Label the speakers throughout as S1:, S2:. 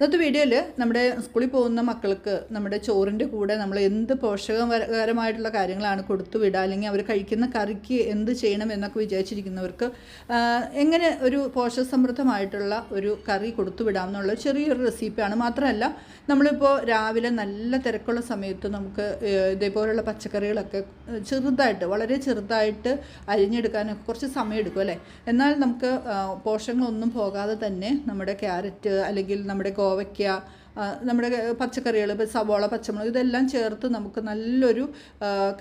S1: ഇന്നത്തെ വീഡിയോയിൽ നമ്മുടെ സ്കൂളിൽ പോകുന്ന മക്കൾക്ക് നമ്മുടെ ചോറിന്റെ കൂടെ നമ്മൾ എന്ത് പോഷകകരമായിട്ടുള്ള കാര്യങ്ങളാണ് കൊടുത്തു വിടുക അല്ലെങ്കിൽ അവർ കഴിക്കുന്ന കറിക്ക് എന്ത് ചെയ്യണം എന്നൊക്കെ വിചാരിച്ചിരിക്കുന്നവർക്ക് എങ്ങനെ ഒരു പോഷകസമൃദ്ധമായിട്ടുള്ള ഒരു കറി കൊടുത്തു വിടാം എന്നുള്ള ചെറിയൊരു റെസിപ്പിയാണ്. മാത്രമല്ല നമ്മളിപ്പോൾ രാവിലെ നല്ല തിരക്കുള്ള സമയത്ത് നമുക്ക് ഇതേപോലുള്ള പച്ചക്കറികളൊക്കെ ചെറുതായിട്ട് വളരെ ചെറുതായിട്ട് അരിഞ്ഞെടുക്കാനൊക്കെ കുറച്ച് സമയം എടുക്കും അല്ലേ? എന്നാൽ നമുക്ക് പോഷകങ്ങളൊന്നും പോകാതെ തന്നെ നമ്മുടെ ക്യാരറ്റ് അല്ലെങ്കിൽ നമ്മുടെ കോവയ്ക്ക നമ്മുടെ പച്ചക്കറികൾ ഇപ്പോൾ സവോള പച്ചമുളക് ഇതെല്ലാം ചേർത്ത് നമുക്ക് നല്ലൊരു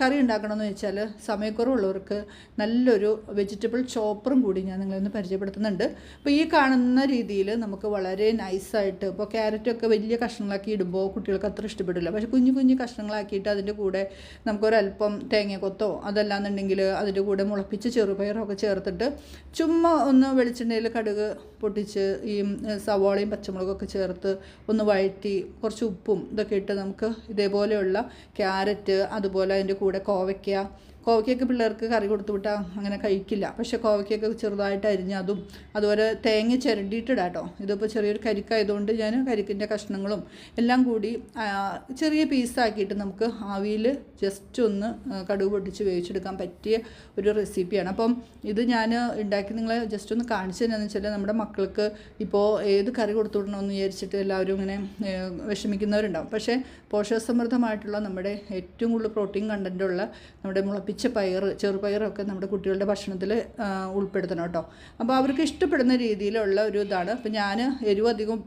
S1: കറി ഉണ്ടാക്കണമെന്ന് വെച്ചാൽ സമയക്കുറവുള്ളവർക്ക് നല്ലൊരു വെജിറ്റബിൾ ചോപ്പറും കൂടി ഞാൻ നിങ്ങളൊന്ന് പരിചയപ്പെടുത്തുന്നുണ്ട്. അപ്പോൾ ഈ കാണുന്ന രീതിയിൽ നമുക്ക് വളരെ നൈസായിട്ട് ഇപ്പോൾ ക്യാരറ്റൊക്കെ വലിയ കഷ്ണങ്ങളാക്കി ഇടുമ്പോൾ കുട്ടികൾക്ക് അത്ര ഇഷ്ടപ്പെടില്ല. പക്ഷേ കുഞ്ഞു കുഞ്ഞു കഷ്ണങ്ങളാക്കിയിട്ട് അതിന്റെ കൂടെ നമുക്കൊരല്പം തേങ്ങക്കൊത്തോ അതല്ലാന്നുണ്ടെങ്കിൽ അതിന്റെ കൂടെ മുളപ്പിച്ച് ചെറുപയറൊക്കെ ചേർത്തിട്ട് ചുമ്മാ ഒന്ന് വെളിച്ചെണ്ണയിൽ കടുക് പൊട്ടിച്ച് ഈ സവോളയും പച്ചമുളകൊക്കെ ചേർത്ത് ഒന്ന് വഴറ്റി കുറച്ച് ഉപ്പും ഇതൊക്കെ ഇട്ട് നമുക്ക് ഇതേപോലെയുള്ള ക്യാരറ്റ് അതുപോലെ അതിന്റെ കൂടെ കോവയ്ക്ക കോവയ്ക്കൊക്കെ പിള്ളേർക്ക് കറി കൊടുത്തു വിട്ടാൽ അങ്ങനെ കഴിക്കില്ല. പക്ഷേ കോവയ്ക്കൊക്കെ ചെറുതായിട്ട് അരിഞ്ഞ് അതും അതുപോലെ തേങ്ങ ചിരണ്ടിയിട്ടിടാം കേട്ടോ ഇതിപ്പോൾ ചെറിയൊരു കരിക്കായതുകൊണ്ട് ഞാൻ കരിക്കിന്റെ കഷ്ണങ്ങളും എല്ലാം കൂടി ചെറിയ പീസാക്കിയിട്ട് നമുക്ക് ആവിയിൽ ജസ്റ്റ് ഒന്ന് കടുവ് പൊട്ടിച്ച് വേവിച്ചെടുക്കാൻ പറ്റിയ ഒരു റെസിപ്പിയാണ് അപ്പം ഇത് ഞാൻ ഉണ്ടാക്കി നിങ്ങളെ ജസ്റ്റ് ഒന്ന് കാണിച്ചു തന്നെയെന്ന് വെച്ചാൽ നമ്മുടെ മക്കൾക്ക് ഇപ്പോൾ ഏത് കറി കൊടുത്തു വിടണമെന്ന് വിചാരിച്ചിട്ട് എല്ലാവരും ഇങ്ങനെ വിഷമിക്കുന്നവരുണ്ടാവും. പക്ഷേ പോഷകസമൃദ്ധമായിട്ടുള്ള നമ്മുടെ ഏറ്റവും കൂടുതൽ പ്രോട്ടീൻ കണ്ടന്റുള്ള നമ്മുടെ മുളപ്പിച്ച പയർ ചെറുപയറൊക്കെ നമ്മുടെ കുട്ടികളുടെ ഭക്ഷണത്തിൽ ഉൾപ്പെടുത്തണം കേട്ടോ. അപ്പോൾ അവർക്ക് ഇഷ്ടപ്പെടുന്ന രീതിയിലുള്ള ഒരു ഇതാണ്. അപ്പോൾ ഞാൻ എരിവ് അധികം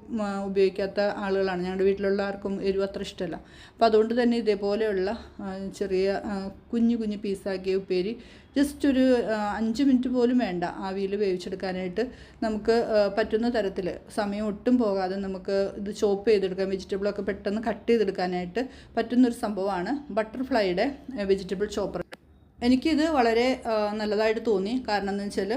S1: ഉപയോഗിക്കാത്ത ആളുകളാണ്. ഞങ്ങളുടെ വീട്ടിലുള്ള ആർക്കും എരിവ് അത്ര ഇഷ്ടമല്ല. അപ്പോൾ അതുകൊണ്ട് തന്നെ ഇതേപോലെയുള്ള ചെറിയ കുഞ്ഞു കുഞ്ഞു പീസാക്കിയ ഉപ്പേരി ജസ്റ്റ് ഒരു അഞ്ച് മിനിറ്റ് പോലും വേണ്ട ആവിയിൽ വേവിച്ചെടുക്കാനായിട്ട് നമുക്ക് പറ്റുന്ന തരത്തിൽ സമയം ഒട്ടും പോകാതെ നമുക്ക് ഇത് ചോപ്പ് ചെയ്തെടുക്കാം. വെജിറ്റബിളൊക്കെ പെട്ടെന്ന് കട്ട് ചെയ്തെടുക്കാനായിട്ട് പറ്റുന്നൊരു സംഭവമാണ് ബട്ടർഫ്ലൈയുടെ വെജിറ്റബിൾ ചോപ്പർ. എനിക്കിത് വളരെ നല്ലതായിട്ട് തോന്നി. കാരണം എന്ന് വെച്ചാൽ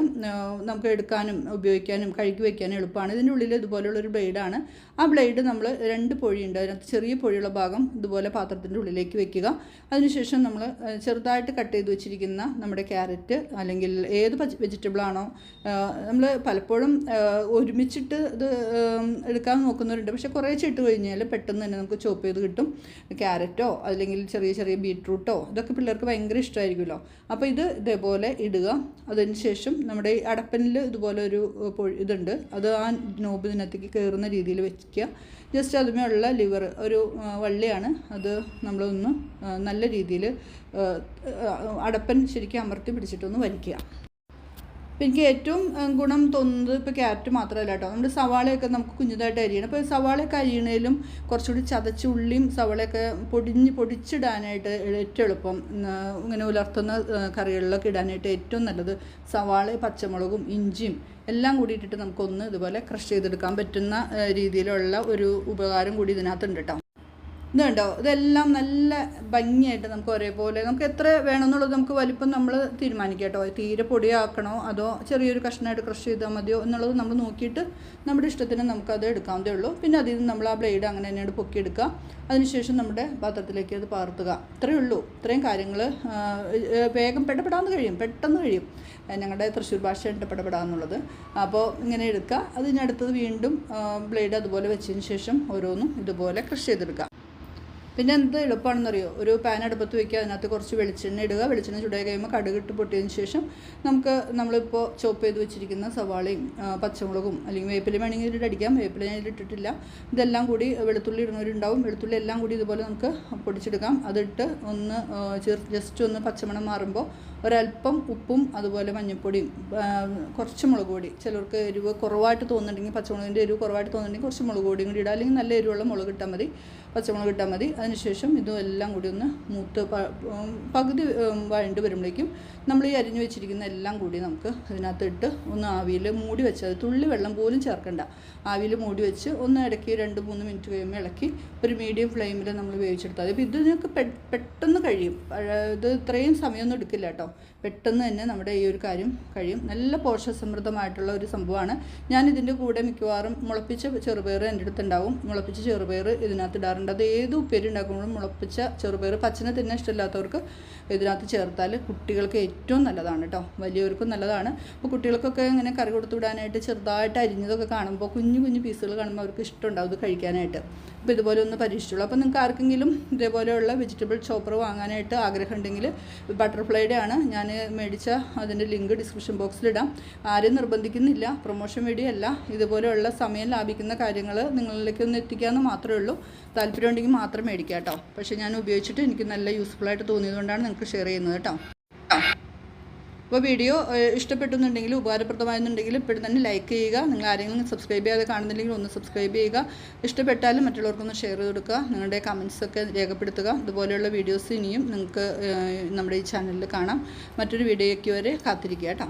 S1: നമുക്ക് എടുക്കാനും ഉപയോഗിക്കാനും കഴുകി വയ്ക്കാനും എളുപ്പമാണ്. ഇതിന്റെ ഉള്ളിൽ ഇതുപോലുള്ളൊരു ബ്ലേഡാണ്. ആ ബ്ലേഡ് നമ്മൾ രണ്ട് പൊഴിയുണ്ട്. അതിനകത്ത് ചെറിയ പൊഴിയുള്ള ഭാഗം ഇതുപോലെ പാത്രത്തിന്റെ ഉള്ളിലേക്ക് വെക്കുക. അതിനുശേഷം നമ്മൾ ചെറുതായിട്ട് കട്ട് ചെയ്ത് വെച്ചിരിക്കുന്ന നമ്മുടെ ക്യാരറ്റ് അല്ലെങ്കിൽ ഏത് വെജിറ്റബിളാണോ നമ്മൾ പലപ്പോഴും ഒരുമിച്ചിട്ട് ഇത് എടുക്കാൻ നോക്കുന്നവരുണ്ട്. പക്ഷേ കുറേ ഇട്ട് കഴിഞ്ഞാൽ പെട്ടെന്ന് തന്നെ നമുക്ക് ചോപ്പ് ചെയ്ത് കിട്ടും. ക്യാരറ്റോ അല്ലെങ്കിൽ ചെറിയ ചെറിയ ബീട്രൂട്ടോ ഇതൊക്കെ പിള്ളേർക്ക് ഭയങ്കര ഇഷ്ടമായിരിക്കുമല്ലോ അപ്പോൾ ഇത് ഇതേപോലെ ഇടുക. അതിന് ശേഷം നമ്മുടെ ഈ അടപ്പനിൽ ഇതുപോലെ ഒരു ഇതുണ്ട്. അത് ആ നോബ് ഇതിനകത്തേക്ക് കയറുന്ന രീതിയിൽ വെക്കുക ജസ്റ്റ് അതുമേ ഉള്ള ലിവർ ഒരു വള്ളിയാണ്. അത് നമ്മളൊന്ന് നല്ല രീതിയിൽ അടപ്പൻ ശരിക്കും അമർത്തി പിടിച്ചിട്ടൊന്ന് വലിക്കുക. അപ്പം എനിക്ക് ഏറ്റവും ഗുണം തോന്നുന്നത് ഇപ്പോൾ ക്യാരറ്റ് മാത്രമല്ല കേട്ടോ നമ്മുടെ സവാളയൊക്കെ നമുക്ക് കുഞ്ഞതായിട്ട് അരിയണം. അപ്പോൾ സവാളയൊക്കെ അരിയണേലും കുറച്ചുകൂടി ചതച്ച് ഉള്ളിയും സവാളയൊക്കെ പൊടിഞ്ഞ് പൊടിച്ചിടാനായിട്ട് ഏറ്റവും എളുപ്പം ഇങ്ങനെ ഉലർത്തുന്ന കറികളിലൊക്കെ ഇടാനായിട്ട് ഏറ്റവും നല്ലത് സവാള പച്ചമുളകും ഇഞ്ചിയും എല്ലാം കൂടി ഇട്ടിട്ട് നമുക്കൊന്ന് ഇതുപോലെ ക്രഷ് ചെയ്തെടുക്കാൻ പറ്റുന്ന രീതിയിലുള്ള ഒരു ഉപകാരം കൂടി ഇതിനകത്തുണ്ട് കേട്ടോ ഇത് കണ്ടോ ഇതെല്ലാം നല്ല ഭംഗിയായിട്ട് നമുക്ക് ഒരേപോലെ നമുക്ക് എത്ര വേണമെന്നുള്ളത് നമുക്ക് വലിപ്പം നമ്മൾ തീരുമാനിക്കാം കേട്ടോ തീരെ പൊടിയാക്കണോ അതോ ചെറിയൊരു കഷ്ണമായിട്ട് ക്രഷ് ചെയ്താൽ മതിയോ എന്നുള്ളത് നമ്മൾ നോക്കിയിട്ട് നമ്മുടെ ഇഷ്ടത്തിന് നമുക്കത് എടുക്കാവുന്നതേ ഉള്ളൂ. പിന്നെ അതിൽ നിന്ന് നമ്മൾ ആ ബ്ലേഡ് അങ്ങനെ തന്നെയാണ് പൊക്കിയെടുക്കുക. അതിനുശേഷം നമ്മുടെ പാത്രത്തിലേക്ക് അത് പാർത്തുക. ഇത്രയേ ഉള്ളൂ. ഇത്രയും കാര്യങ്ങൾ വേഗം പെടപെടാന്ന് കഴിയും. പെട്ടെന്ന് കഴിയും. ഞങ്ങളുടെ തൃശ്ശൂർ ഭാഷയുണ്ട് പെടപെടാന്നുള്ളത്. അപ്പോൾ ഇങ്ങനെ എടുക്കുക. അതിനടുത്തത് വീണ്ടും ബ്ലേഡ് അതുപോലെ വെച്ചതിന് ശേഷം ഓരോന്നും ഇതുപോലെ ക്രഷ് ചെയ്തെടുക്കുക. പിന്നെ എന്ത് എളുപ്പമാണെന്നറിയോ ഒരു പാൻ അടുപ്പത്ത് വയ്ക്കുക അതിനകത്ത് കുറച്ച് വെളിച്ചെണ്ണ ഇടുക. വെളിച്ചെണ്ണ ചൂടായി കഴിയുമ്പോൾ കടുകിട്ട് പൊട്ടിയതിന് ശേഷം നമുക്ക് നമ്മളിപ്പോൾ ചോപ്പ് ചെയ്ത് വെച്ചിരിക്കുന്ന സവാളയും പച്ചമുളകും അല്ലെങ്കിൽ വേപ്പില വേണമെങ്കിൽ ഇതിട്ട് അടിക്കാം. വേപ്പില ഞാൻ ഇട്ടിട്ടില്ല. ഇതെല്ലാം കൂടി വെളുത്തുള്ളി ഇടുന്നവരുണ്ടാവും. വെളുത്തുള്ളി എല്ലാം കൂടി ഇതുപോലെ നമുക്ക് പൊടിച്ചെടുക്കാം. അതിട്ട് ഒന്ന് ജസ്റ്റ് ഒന്ന് പച്ചമണം മാറുമ്പോൾ ഒരല്പം ഉപ്പും അതുപോലെ മഞ്ഞൾപ്പൊടിയും കുറച്ച് മുളക് പൊടി. ചിലർക്ക് എരിവ് കുറവായിട്ട് തോന്നുന്നുണ്ടെങ്കിൽ പച്ചമുളകിന്റെ എരിവ് കുറവായിട്ട് തോന്നുന്നുണ്ടെങ്കിൽ കുറച്ച് മുളക് പൊടിയും കൂടി ഇടുക. അല്ലെങ്കിൽ നല്ല എരിവുള്ള മുളക് ഇട്ടാൽ മതി. പച്ചമുളക് ഇട്ടാൽ മതി. അതിനുശേഷം ഇതും എല്ലാം കൂടി ഒന്ന് മൂത്ത് പകുതി വഴണ്ട് വരുമ്പോഴേക്കും നമ്മൾ ഈ അരിഞ്ഞു വെച്ചിരിക്കുന്ന എല്ലാം കൂടി നമുക്ക് അതിനകത്തിട്ട് ഒന്ന് ആവിയിൽ മൂടി വെച്ചാൽ തുള്ളി വെള്ളം പോലും ചേർക്കണ്ട. ആവിയിൽ മൂടി വെച്ച് ഒന്ന് ഇടയ്ക്ക് രണ്ട് മൂന്ന് മിനിറ്റ് കഴിയുമ്പോൾ ഇളക്കി ഒരു മീഡിയം ഫ്ലെയിമിൽ നമ്മൾ വേവിച്ചെടുത്താൽ മതി. അപ്പോൾ ഇത് നിങ്ങൾക്ക് പെട്ടെന്ന് കഴിയും. ഇത് ഇത്രയും സമയമൊന്നും എടുക്കില്ല കേട്ടോ. പെട്ടെന്ന് തന്നെ നമ്മുടെ ഈ ഒരു കാര്യം കഴിയും. നല്ല പോഷകസമൃദ്ധമായിട്ടുള്ള ഒരു സംഭവമാണ്. ഞാൻ ഇതിന്റെ കൂടെ മിക്കവാറും മുളപ്പിച്ച ചെറുപയർ എന്റെ അടുത്തുണ്ടാവും. മുളപ്പിച്ച ചെറുപയർ ഇതിനകത്ത് ഇടാറുണ്ട്. അത് ഏത് ഉപ്പേരി ഉണ്ടാക്കുമ്പോഴും മുളപ്പിച്ച ചെറുപയർ പച്ചനെ തിന്നാൻ ഇഷ്ടമില്ലാത്തവർക്ക് ഇതിനകത്ത് ചേർത്താൽ കുട്ടികൾക്ക് ഏറ്റവും നല്ലതാണ് കേട്ടോ വലിയവർക്കും നല്ലതാണ്. അപ്പോൾ കുട്ടികൾക്കൊക്കെ ഇങ്ങനെ കറി കൊടുത്തു വിടാനായിട്ട് ചെറുതായിട്ട് അരിഞ്ഞതൊക്കെ കാണുമ്പോൾ കുഞ്ഞു കുഞ്ഞു പീസുകൾ കാണുമ്പോൾ അവർക്ക് ഇഷ്ടമുണ്ടാവും ഇത് കഴിക്കാനായിട്ട്. അപ്പോൾ ഇതുപോലെ ഒന്ന് പരീക്ഷിച്ചുള്ളൂ അപ്പോൾ നിങ്ങൾക്ക് ആർക്കെങ്കിലും ഇതേപോലെയുള്ള വെജിറ്റബിൾ ചോപ്പർ വാങ്ങാനായിട്ട് ആഗ്രഹം ഉണ്ടെങ്കിൽ ബട്ടർഫ്ലൈയുടെ ആണ്. ഞാൻ മേടിച്ച അതിന്റെ ലിങ്ക് ഡിസ്ക്രിപ്ഷൻ ബോക്സിലിടാം ആരും നിർബന്ധിക്കുന്നില്ല. പ്രൊമോഷൻ വീഡിയോ അല്ല ഇതുപോലെയുള്ള സമയം ലാഭിക്കുന്ന കാര്യങ്ങൾ നിങ്ങളിലേക്ക് ഒന്ന് എത്തിക്കാമെന്ന് മാത്രമേ ഉള്ളൂ. താല്പര്യം ഉണ്ടെങ്കിൽ മാത്രം കേട്ടോ. പക്ഷേ ഞാൻ ഉപയോഗിച്ചിട്ട് എനിക്ക് നല്ല യൂസ്ഫുൾ ആയിട്ട് തോന്നിയതുകൊണ്ടാണ് നിങ്ങൾക്ക് ഷെയർ ചെയ്യുന്നത് കേട്ടോ. അപ്പോൾ വീഡിയോ ഇഷ്ടപ്പെട്ടുന്നുണ്ടെങ്കിൽ ഉപകാരപ്രദമായെന്നുണ്ടെങ്കിൽ ഇപ്പോഴും തന്നെ ലൈക്ക് ചെയ്യുക. നിങ്ങൾ ആരെങ്കിലും സബ്സ്ക്രൈബ് ചെയ്യാതെ കാണുന്നില്ലെങ്കിൽ ഒന്ന് സബ്സ്ക്രൈബ് ചെയ്യുക. ഇഷ്ടപ്പെട്ടാലും മറ്റുള്ളവർക്കൊന്ന് ഷെയർ ചെയ്ത് കൊടുക്കുക. നിങ്ങളുടെ കമൻസൊക്കെ രേഖപ്പെടുത്തുക. ഇതുപോലെയുള്ള വീഡിയോസ് ഇനിയും നിങ്ങൾക്ക് നമ്മുടെ ഈ ചാനലിൽ കാണാം. മറ്റൊരു വീഡിയോയ്ക്ക് വരെ കാത്തിരിക്കുക കേട്ടോ.